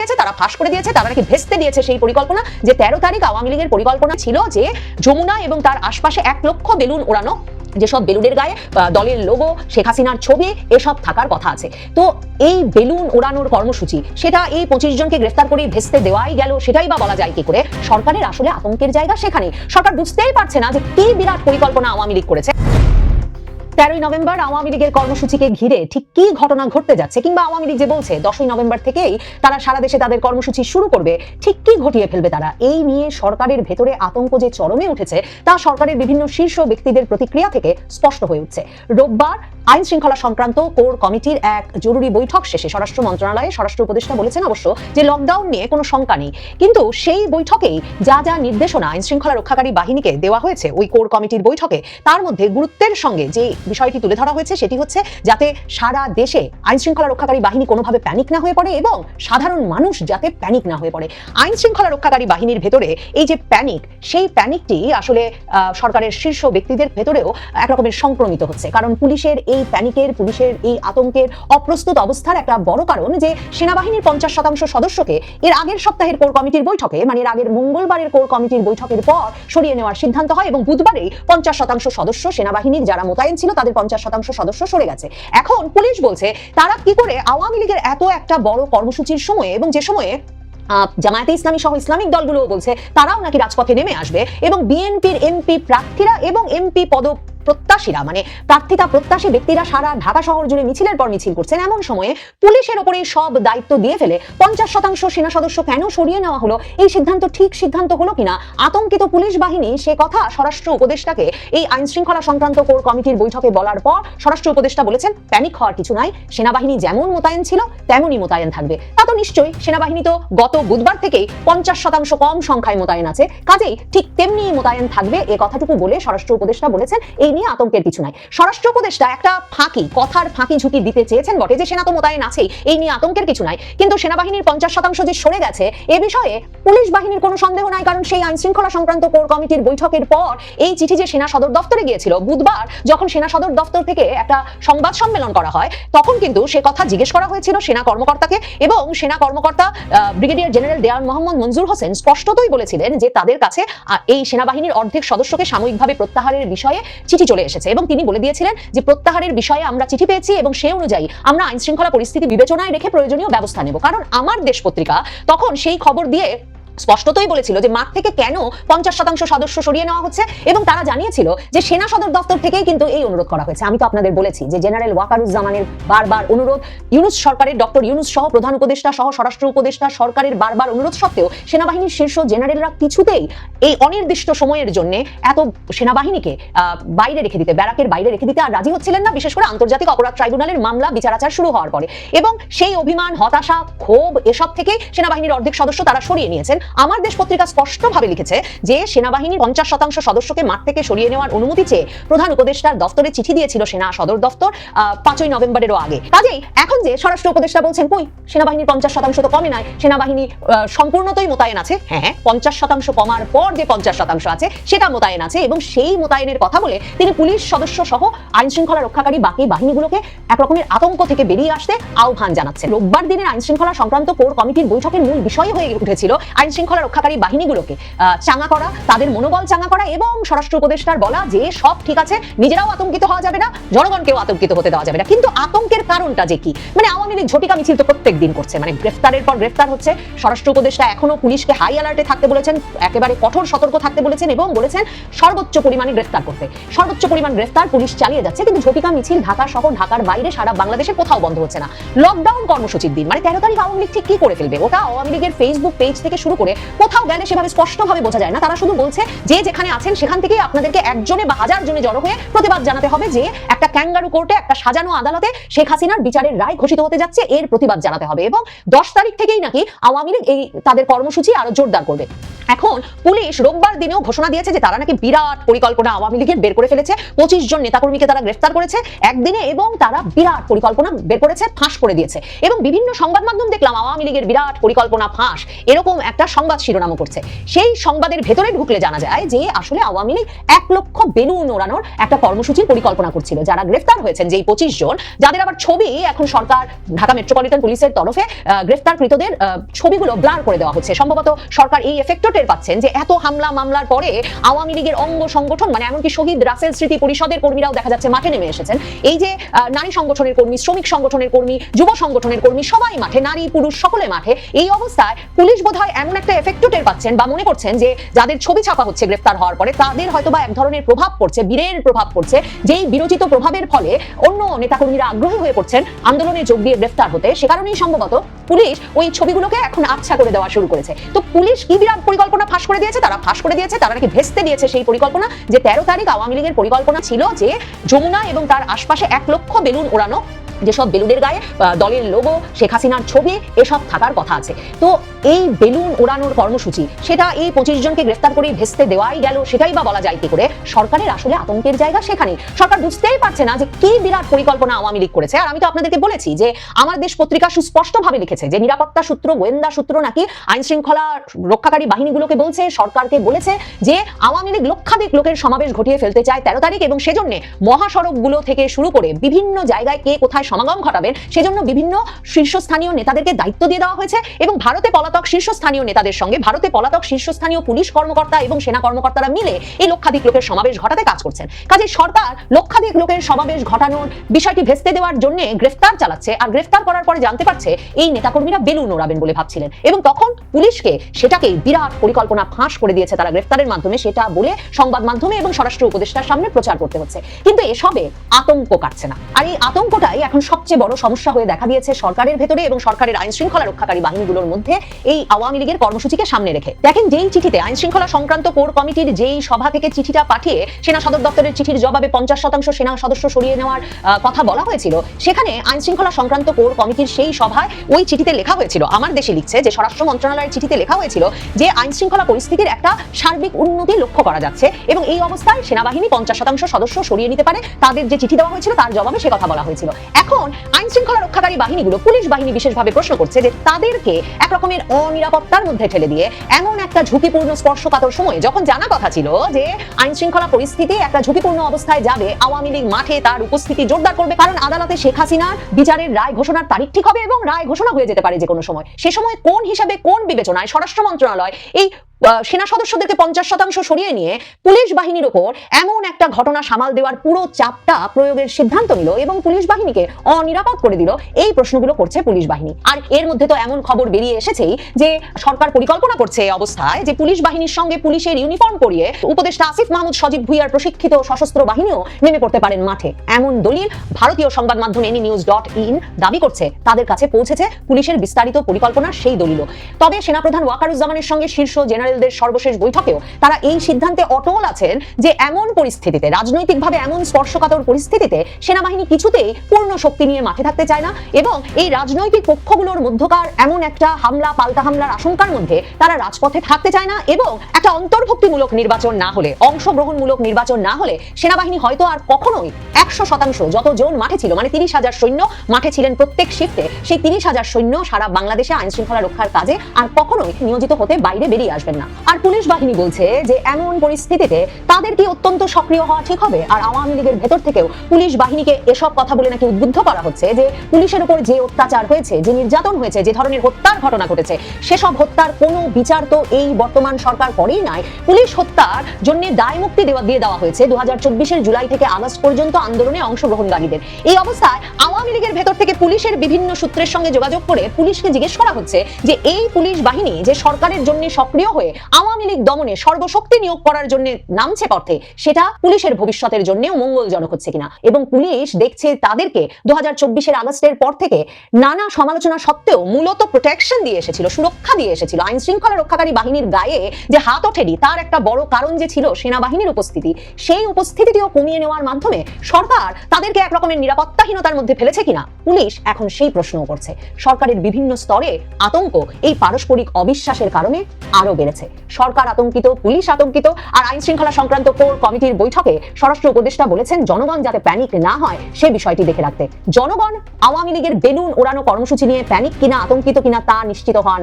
দিয়েছে, তারা ফাঁস করে দিয়েছে, তারা নাকি ভেস্তে দিয়েছে সেই পরিকল্পনা। যে তেরো তারিখ আওয়ামী লীগের পরিকল্পনা ছিল যে যমুনা এবং তার আশপাশে এক লক্ষ বেলুন ওড়ানো, যেসব বেলুনের গায়ে দলের লোগো শেখ হাসিনার ছবি, এসব থাকার কথা আছে। তো এই বেলুন ওড়ানোর কর্মসূচি, সেটা এই পঁচিশ জনকে গ্রেফতার করে ভেস্তে দেওয়াই গেল, সেটাই বা বলা যায় কি করে? সরকারের আসলে আতঙ্কের জায়গা সেখানে সরকার বুঝতেই পারছে না যে কি বিরাট পরিকল্পনা আওয়ামী লীগ করেছে। তেরোই নভেম্বর আওয়ামী লীগের কর্মসূচিকে ঘিরে ঠিক কি ঘটনা ঘটতে যাচ্ছে কিংবা আওয়ামী লীগ যে বলছে দশই নভেম্বর থেকেই তারা সারা দেশে তাদের কর্মসূচি শুরু করবে, ঠিক কি ঘটিয়ে ফেলবে তারা? এই নিয়ে সরকারের ভেতরে আতঙ্ক যে চরমে উঠেছে, তা সরকারের বিভিন্ন শীর্ষ ব্যক্তিদের প্রতিক্রিয়া থেকে স্পষ্ট হয়ে উঠছে। রোববার আইন শৃঙ্খলা সংক্রান্ত কোর কমিটির এক জরুরি বৈঠক শেষে স্বরাষ্ট্র মন্ত্রণালয়ে স্বরাষ্ট্র উপদেষ্টা বলেছেন অবশ্য যে লকডাউন নিয়ে কোনো শঙ্কা নেই। কিন্তু সেই বৈঠকেই যা যা নির্দেশনা আইন শৃঙ্খলা রক্ষাকারী বাহিনীকে দেওয়া হয়েছে, ওই কোর কমিটির বৈঠকে, তার মধ্যে গুরুত্বের সঙ্গে যে বিষয়টি তুলে ধরা হয়েছে, সেটি হচ্ছে যাতে সারা দেশে আইন শৃঙ্খলা রক্ষাকারী বাহিনী কোনোভাবে প্যানিক না হয়ে পড়ে এবং সাধারণ মানুষ যাতে প্যানিক না হয়ে পড়ে। আইন শৃঙ্খলা রক্ষাকারী বাহিনীর ভেতরে এই যে প্যানিক সেই প্যানিকটি আসলে সরকারের শীর্ষ ব্যক্তিদের ভেতরেও একরকমের সংক্রমিত হচ্ছে। কারণ পুলিশের এই প্যানিকের পুলিশের এই আতঙ্কের অপ্রস্তুত অবস্থার একটা বড় কারণ যে, সেনাবাহিনীর পঞ্চাশ শতাংশ সদস্যকে এর আগের সপ্তাহের কোর কমিটির বৈঠকে মানে এর আগের মঙ্গলবারের কোর কমিটির বৈঠকের পর সরিয়ে নেওয়ার সিদ্ধান্ত হয় এবং বুধবারেই পঞ্চাশ শতাংশ সদস্য সেনাবাহিনীর যারা মোতায়েন ছিল তাদের পঞ্চাশ শতাংশ সদস্য সরে গেছে। এখন পুলিশ বলছে, তারা কি করে আওয়ামী লীগের এত একটা বড় কর্মসূচির সময়ে এবং যে সময়ে জামায়াতে ইসলামী সহ ইসলামিক দলগুলোও বলছে, তারাও নাকি রাজপথে নেমে আসবে এবং বিএনপির এমপি প্রার্থীরা এবং এমপি পদ প্রত্যাশীরা মানে প্রার্থিতা প্রত্যাশী ব্যক্তিরা সারা ঢাকা শহর জুড়ে মিছিলের পর মিছিল করছেন। এমন সময়ে পুলিশের ওপরে সব দায়িত্ব দিয়ে ফেলে পঞ্চাশ শতাংশ সেনা সদস্য কেন সরিয়ে নেওয়া হলো? এই সিদ্ধান্ত ঠিক সিদ্ধান্ত হলো কিনা? আতঙ্কিত পুলিশ বাহিনী, সে কথা স্বরাষ্ট্র উপদেষ্টাকে এই আইন শৃঙ্খলা সংক্রান্ত কোর কমিটির বৈঠকে বলার পর স্বরাষ্ট্র উপদেষ্টা বলেছেন, প্যানিক হওয়ার কিছু নাই। সেনাবাহিনী যেমন মোতায়েন ছিল, তেমনই মোতায়েন থাকবে। তা তো নিশ্চয়ই, সেনাবাহিনী তো গত বুধবার থেকেই পঞ্চাশ শতাংশ কম সংখ্যায় মোতায়েন আছে। কাজেই ঠিক তেমনি মোতায়েন থাকবে এ কথাটুকু বলে স্বরাষ্ট্র উপদেষ্টা বলেছেন, এই নিয়ে আতঙ্কের কিছু নাই। স্বরাষ্ট্র উপদেষ্টা একটা ফাঁকি, কথার ফাঁকি ঝুঁকি দিতে চেয়েছেন বটে যে সেনা তো মোতায়েন আছেই, এই নিয়ে আতঙ্কের কিছু নাই। কিন্তু সেনাবাহিনীর পঞ্চাশ শতাংশ যে সরে গেছে, এ বিষয়ে পুলিশ বাহিনীর কোনো সন্দেহ নাই, কারণ সেই আইন শৃঙ্খলা সংক্রান্ত কোর কমিটির বৈঠকের পর এই চিঠি যে সেনা সদর দপ্তরে গিয়েছিল, বুধবার যখন সেনা সদর দপ্তর থেকে একটা সংবাদ সম্মেলন করা হয়, তখন কিন্তু সে কথা জিজ্ঞেস করা হয়েছিল সেনা কর্মকর্তাকে এবং সেনা কর্মকর্তা ব্রিগেডিয়ার জেনারেল দেওয়ান মোহাম্মদ মঞ্জুর হোসেন স্পষ্টতই বলেছিলেন যে তাদের কাছে এই সেনাবাহিনীর অর্ধেক সদস্যকে সাময়িকভাবে প্রত্যাহারের বিষয়ে চিঠি চলে এসেছে এবং তিনি বলে দিয়েছিলেন যে প্রত্যাহারের বিষয়ে আমরা চিঠি পেয়েছি এবং সে অনুযায়ী আমরা আইন শৃঙ্খলা পরিস্থিতি বিবেচনায় রেখে প্রয়োজনীয় ব্যবস্থা নেব। কারণ আমার দেশ পত্রিকা তখন সেই খবর দিয়ে স্পষ্টতই বলেছিল যে মাঠ থেকে কেন পঞ্চাশ শতাংশ সদস্য সরিয়ে নেওয়া হচ্ছে এবং তারা জানিয়েছিল যে সেনা সদর দপ্তর থেকেই কিন্তু এই অনুরোধ করা হয়েছে। আমি তো আপনাদের বলেছি যে জেনারেল ওয়াকারুজ্জামানের বারবার অনুরোধ, ইউনুস সরকারের ডক্টর ইউনুস সহ প্রধান উপদেষ্টা সহ স্বরাষ্ট্র উপদেষ্টা সরকারের বারবার অনুরোধ সত্ত্বেও সেনাবাহিনীর শীর্ষ জেনারেলরা কিছুতেই এই অনির্দিষ্ট সময়ের জন্য এত সেনাবাহিনীকে বাইরে রেখে দিতে, ব্যারাকের বাইরে রেখে দিতে আর রাজি হচ্ছিলেন না, বিশেষ করে আন্তর্জাতিক অপরাধ ট্রাইব্যুনালের মামলা বিচারাচার শুরু হওয়ার পরে। এবং সেই অভিমান, হতাশা, ক্ষোভ, এসব থেকে সেনাবাহিনীর অর্ধেক সদস্য তারা সরিয়ে নিয়েছেন। আমার দেশ পত্রিকা স্পষ্টভাবে লিখেছে যে সেনাবাহিনীর পঞ্চাশ শতাংশ সদস্যকে মাঠ থেকে সরিয়ে নেওয়ার অনুমতি চেয়ে প্রধান উপদেষ্টার দফতরে চিঠি দিয়েছিল সেনা সদর দফতর পাঁচই নভেম্বরেরও আগে। কাজেই এখন যে স্বরাষ্ট্র উপদেষ্টা বলছেন, কই, সেনাবাহিনীর পঞ্চাশ শতাংশ তো কমে নাই সেনাবাহিনী সম্পূর্ণতই মোতায়েন আছে। হ্যাঁ হ্যাঁ পঞ্চাশ শতাংশ কমার পর যে পঞ্চাশ শতাংশ আছে, সেটা মোতায়েন আছে এবং সেই মোতায়েনের কথা বলে তিনি পুলিশ সদস্য সহ আইন শৃঙ্খলা রক্ষাকারী বাকি বাহিনীগুলোকে একরকমের আতঙ্ক থেকে বেরিয়ে আসতে আহ্বান জানাচ্ছে রোববার দিনের আইন শৃঙ্খলা সংক্রান্ত কোর কমিটির বৈঠকের মূল বিষয় হয়ে উঠেছিল আইন শৃঙ্খলা রক্ষাকারী বাহিনীগুলোকে চাঙা করা, তাদের মনোবল চাঙা করা এবং স্বরাষ্ট্র উপদেষ্টার বলা যে সব ঠিক আছে, নিজেরাও আতঙ্কিত হওয়া যাবে না, জনগণকেও আতঙ্কিত হতে দেওয়া যাবে না। কিন্তু আতঙ্কের কারণটা যে কি? মানে আওয়ামী লীগ ঝটিকা মিছিল তো প্রত্যেক দিন করছে। মানে গ্রেফতারের পর গ্রেফতার হচ্ছে, স্বরাষ্ট্র উপদেষ্টা এখনও পুলিশকে হাই অ্যালার্টে থাকতে বলেছেন, একেবারে কঠোর সতর্ক থাকতে বলেছেন এবং বলেছেন, সর্বোচ্চ পরিমাণে গ্রেফতার করতে। সর্বোচ্চ পরিমাণ গ্রেফতার পুলিশ চালিয়ে যাচ্ছে, কিন্তু ঝটিকা মিছিল ঢাকা সহ ঢাকার বাইরে সারা বাংলাদেশে কোথাও বন্ধ হচ্ছে না। লকডাউন কর্মসূচির দিন মানে তেরো তারিখ আওয়ামী লীগ ঠিক কি করে ফেলবে? ওটা আওয়ামী লীগের ফেসবুক পেজ থেকে শুরু করে কোথাও গেলে সেভাবে স্পষ্টভাবে বোঝা যায় না। তারা শুধু বলছে, যে যেখানে আছেন সেখান থেকে আপনাদেরকে একজনে বা হাজার জনে জড়ো হয়ে প্রতিবাদ জানাতে হবে যে একটা ক্যাঙ্গারু কোর্টে একটা সাজানো আদালতে শেখ হাসিনার বিচারের রায় ঘোষিত হতে যাচ্ছে, এর প্রতিবাদ জানাতে হবে। এবং দশ তারিখ থেকেই নাকি আওয়ামী লীগ এই তাদের কর্মসূচি আরও জোরদার করবে। এখন পুলিশ রোববার দিনেও ঘোষণা দিয়েছে যে তারা নাকি বিরাট পরিকল্পনা আওয়ামী লীগের বের করে ফেলেছে। পঁচিশ জন নেতাকর্মীকে তারা গ্রেফতার করেছে একদিনে এবং তারা বিরাট পরিকল্পনা বের করেছে, ফাঁস করে দিয়েছে। এবং বিভিন্ন সংবাদ মাধ্যম দেখলাম আওয়ামী লীগের বিরাট পরিকল্পনা ফাঁস, এরকম একটা সংবাদ শিরোনামও করছে। সেই সংবাদের ভেতরে ঢুকলে জানা যায় যে আসলে আওয়ামী লীগ এক লক্ষ বেলুন ওড়ানোর একটা কর্মসূচির পরিকল্পনা করছিল। যারা গ্রেফতার হয়েছেন যেই পঁচিশ জন, যাদের আবার ছবি এখন সরকার, ঢাকা মেট্রোপলিটন পুলিশের তরফে গ্রেফতারকৃতদের ছবিগুলো ব্লার করে দেওয়া হচ্ছে। সম্ভবত সরকার এই এফেক্টও টের পাচ্ছেন যে এত হামলা মামলার পরে আওয়ামী লীগের অঙ্গ সংগঠন মানে এমনকি শহীদ রাসেল স্মৃতি পরিষদের কর্মীরাও দেখা যাচ্ছে মাঠে নেমে এসেছেন। এই যে নারী সংগঠনের কর্মী, শ্রমিক সংগঠনের কর্মী, যুব সংগঠনের কর্মী, সবাই মাঠে, নারী, পুরুষ, সকলে মাঠে, এই অবস্থায় পুলিশ বোধহয় এমন একটা এফেক্টও টের পাচ্ছেন বা মনে করছেন যে যাদের ছবি ছাপা হচ্ছে গ্রেফতার হওয়ার পরে, তাদের হয়তো বা এক ধরনের প্রভাব পড়ছে, বীরের প্রভাব পড়ছে, যেই বিরোচিত প্রভাবের ফলে অন্য নেতাকর্মীরা আগ্রহী হয়ে পড়ছেন আন্দোলনে যোগ দিয়ে গ্রেফতার হতে। সে কারণেই সম্ভবত পুলিশ ওই ছবিগুলোকে এখন আচ্ছা করে দেওয়া শুরু করেছে। তো পুলিশ কি বিরাট পরিকল্পনা ফাঁস করে দিয়েছে, তারা ফাঁস করে দিয়েছে, তারা নাকি ভেস্তে দিয়েছে সেই পরিকল্পনা যে তেরো তারিখ আওয়ামী লীগের পরিকল্পনা ছিল যে যমুনা এবং তার আশপাশে এক লক্ষ বেলুন ওড়ানো যেসব বেলুনের গায়ে দলের লোগো শেখ হাসিনার ছবি, এসব থাকার কথা আছে। তো এই বেলুন ওড়ানোর কর্মসূচি, সেটা এই পঁচিশ জনকে গ্রেফতার করে ভেস্তে দেওয়াই গেল, সেটাই বা বলা যায় কি করে? সরকারের আসলে আতঙ্কের জায়গা সেখানে সরকার বুঝতেই পারছে না যে কি বিরাট পরিকল্পনা আওয়ামী লীগ করেছে। আর আমি তো আপনাদেরকে বলেছি যে আমার দেশ পত্রিকা সুস্পষ্টভাবে লিখেছে যে নিরাপত্তা সূত্র, গোয়েন্দা সূত্র নাকি আইন শৃঙ্খলা রক্ষাকারী বাহিনীগুলোকে বলছে, সরকারকে বলেছে যে আওয়ামী লীগ লক্ষাধিক লোকের সমাবেশ ঘটিয়ে ফেলতে চায় তেরো তারিখ এবং সেজন্য মহাসড়কগুলো থেকে শুরু করে বিভিন্ন জায়গায় কে কোথায় সমাগম ঘটাবেন সেজন্য বিভিন্ন শীর্ষস্থানীয় নেতাদেরকে দায়িত্ব দিয়ে দেওয়া হয়েছে এবং ভারতে পলাতক শীর্ষস্থানীয় নেতাদের সঙ্গে ভারতে পলাতক শীর্ষস্থানীয় পুলিশ কর্মকর্তা এবং সেনা কর্মকর্তারা মিলে এই লক্ষাধিক লোকের সমাবেশ ঘটাতে কাজ করছেন। কাজে সরকার লক্ষাধিক লোকের সমাবেশ ঘটানোর বিষয়টি ভেস্তে দেওয়ার জন্য গ্রেফতার চালাচ্ছে আর গ্রেফতার করার পরে জানতে পারছে এই নেতাকর্মীরা বেলুন ওড়াবেন বলে ভাবছিলেন এবং তখন পুলিশকে সেটাকে বিরাট পরিকল্পনা ফাঁস করে দিয়েছে তারা গ্রেফতারের মাধ্যমে, সেটা বলে সংবাদ মাধ্যমে এবং স্বরাষ্ট্র উপদেষ্টার সামনে প্রচার করতে হচ্ছে। কিন্তু এসবে আতঙ্ক কাটছে না। আর এই আতঙ্কটাই এখন সবচেয়ে বড় সমস্যা হয়ে দেখা দিয়েছে সরকারের ভেতরে এবং সরকারের আইন শৃঙ্খলা রক্ষাকারী বাহিনীগুলোর মধ্যে এই আওয়ামী লীগের কর্মসূচিকে সামনে রেখে। দেখেন, যেই চিঠিতে আইন শৃঙ্খলা সংক্রান্ত কোর কমিটির যেই সভা থেকে চিঠিটা পাঠিয়ে সেনা সদর দপ্তরের চিঠির জবাবে পঞ্চাশ শতাংশ সেনা সদস্য সরিয়ে নেওয়ার কথা বলা হয়েছিল, সেখানে আইন শৃঙ্খলা সংক্রান্ত কোর কমিটির সেই সভায় ওই চিঠিতে লেখা হয়েছিল, আমার দেশে লিখছে যে স্বরাষ্ট্র মন্ত্রণালয়ের চিঠিতে লেখা হয়েছিল যে আইন শৃঙ্খলা পরিস্থিতির একটা সার্বিক উন্নতি লক্ষ্য করা যাচ্ছে এবং এই অবস্থায় সেনাবাহিনী পঞ্চাশ শতাংশ সদস্য সরিয়ে নিতে পারে, তাদের যে চিঠি দেওয়া হয়েছিল তার জবাবে সে কথা বলা হয়েছিল। এখন আইন শৃঙ্খলা রক্ষাকারী বাহিনীগুলো পুলিশ বাহিনী বিশেষভাবে প্রশ্ন করছে যে তাদেরকে এক রকমের অনিরাপত্তার মধ্যে ঠেলে দিয়ে এমন একটা ঝুঁকিপূর্ণ স্পর্শকাতর সময়ে যখন জানা কথা ছিল যে আইন শৃঙ্খলা পরিস্থিতি একটা ঝুঁকিপূর্ণ অবস্থায় যাবে, আওয়ামী লীগ মাঠে তার উপস্থিতি জোরদার করবে, কারণ আদালতে শেখ হাসিনার বিচারের রায় ঘোষণার তারিখ ঠিক হবে এবং রায় ঘোষণা হয়ে যেতে পারে যে কোনো সময়। সে সময় কোন হিসাবে কোন বিবেচনায় স্বরাষ্ট্র মন্ত্রণালয় এই সেনা সদস্যদেরকে পঞ্চাশ শতাংশ সরিয়ে নিয়ে পুলিশ বাহিনীর উপর এমন একটা ঘটনা সামাল দেওয়ার পুরো চাপটা প্রয়োগের সিদ্ধান্ত নিল এবং পুলিশ বাহিনীকে অনিরাপদ করে দিল। এই প্রশ্নগুলো করছে পুলিশ বাহিনী। আর এর মধ্যে তো এমন খবর বেরিয়ে এসেছেই যে সরকার পরিকল্পনা করছে এই অবস্থায় যে পুলিশ বাহিনীর সঙ্গে পুলিশের ইউনিফর্ম পরিয়ে উপদেষ্টা আসিফ মাহমুদ সজীব ভুইয়ার প্রশিক্ষিত সশস্ত্র বাহিনীও নেমে পড়তে পারেন মাঠে। এমন দলিল ভারতীয় সংবাদ মাধ্যম এনি নিউজ ডট ইন দাবি করছে। তাদের কাছে পৌঁছেছে পুলিশের বিস্তারিত পরিকল্পনার সেই দলিল তবে সেনাপ্রধান ওয়াকারুজ্জামানের সঙ্গে শীর্ষ জেনারেলদের সর্বশেষ বৈঠকেও তারা এই সিদ্ধান্তে অটল আছেন যে এমন পরিস্থিতিতে, রাজনৈতিকভাবে এমন স্পর্শকাতর পরিস্থিতিতে সেনাবাহিনী কিছুতেই পূর্ণ শক্তি নিয়ে মাঠে থাকতে চায় না এবং এই রাজনৈতিক পক্ষগুলোর মধ্যকার এমন একটা হামলা, পাল্টা হামলার আশঙ্কার মধ্যে তারা রাজপথে থাকতে চায় না এবং একটা অন্তর্ভুক্তিমূলক নির্বাচন না হলে, অংশগ্রহণমূলক নির্বাচন না হলে সেনাবাহিনী হয়তো আর কখনোই একশো শতাংশ যত যতজন মাঠে ছিল মানে তিরিশ হাজার সৈন্য মাঠে ছিলেন প্রত্যেক শিফটে সেই তিরিশ হাজার সৈন্য সারা বাংলাদেশে আইন শৃঙ্খলা রক্ষার কাজে আর কখনোই নিয়োজিত হতে বাইরে বেরিয়ে আসবেন আর পুলিশ বাহিনী বলছে যে এমন পরিস্থিতিতে তাদের কি অত্যন্ত সক্রিয় হওয়া ঠিক হবে? আর আওয়ামী লীগের ভেতর থেকেও পুলিশ বাহিনীকে এসব কথা বলে নাকি উদ্বুদ্ধ করা হচ্ছে যে পুলিশের উপর যে অত্যাচার হয়েছে, যে নির্যাতন হয়েছে, যে ধরনের হত্যার ঘটনা ঘটেছে, সেসব হত্যার কোনো বিচার তো এই বর্তমান সরকার করেই নাই। পুলিশ হত্যার জন্য দায় মুক্তি দেওয়া দিয়ে দেওয়া হয়েছে। দু হাজার জুলাই থেকে আগস্ট পর্যন্ত আন্দোলনে অংশগ্রহণকারীদের। এই অবস্থায় আওয়ামী লীগের ভেতর থেকে পুলিশের বিভিন্ন সূত্রের সঙ্গে যোগাযোগ করে পুলিশকে জিজ্ঞেস করা হচ্ছে যে এই পুলিশ বাহিনী যে সরকারের জন্য সক্রিয় হয়ে আওয়ামী লীগ দমনে সর্বশক্তি নিয়োগ করার জন্য নামছে পথে, সেটা পুলিশের ভবিষ্যতের জন্যও মঙ্গলজনক হচ্ছে কিনা? এবং পুলিশ দেখছে তাদেরকে দু হাজার চব্বিশের আগস্টের পর থেকে নানা সমালোচনা সত্ত্বেও মূলত প্রোটেকশন দিয়ে এসেছিল, সুরক্ষা দিয়ে এসেছিল। আইন শৃঙ্খলা রক্ষাকারী বাহিনীর গায়ে যে হাত ওঠেনি, তার একটা বড় কারণ যে ছিল সেনাবাহিনীর উপস্থিতি। সেই উপস্থিতিটিও কমিয়ে নেওয়ার মাধ্যমে সরকার তাদেরকে এক রকমের নিরাপত্তাহীনতার মধ্যে ফেলেছে কিনা? পুলিশ এখন সেই প্রশ্নও করছে। সরকারের বিভিন্ন স্তরে আতঙ্ক, এই পারস্পরিক অবিশ্বাসের কারণে আরও বেড়েছে। গেছে সরকার আতঙ্কিত, পুলিশ আতঙ্কিত, আর আইন শৃঙ্খলা সংক্রান্ত কোর কমিটির বৈঠকে স্বরাষ্ট্র উপদেষ্টা বলেছেন, জনগণ যাতে প্যানিক না হয়, সে বিষয়টি দেখে রাখতে। জনগণ আওয়ামী লীগের বেলুন ওড়ানো কর্মসূচি নিয়ে প্যানিক কিনা, আতঙ্কিত কিনা তা নিশ্চিত হওয়া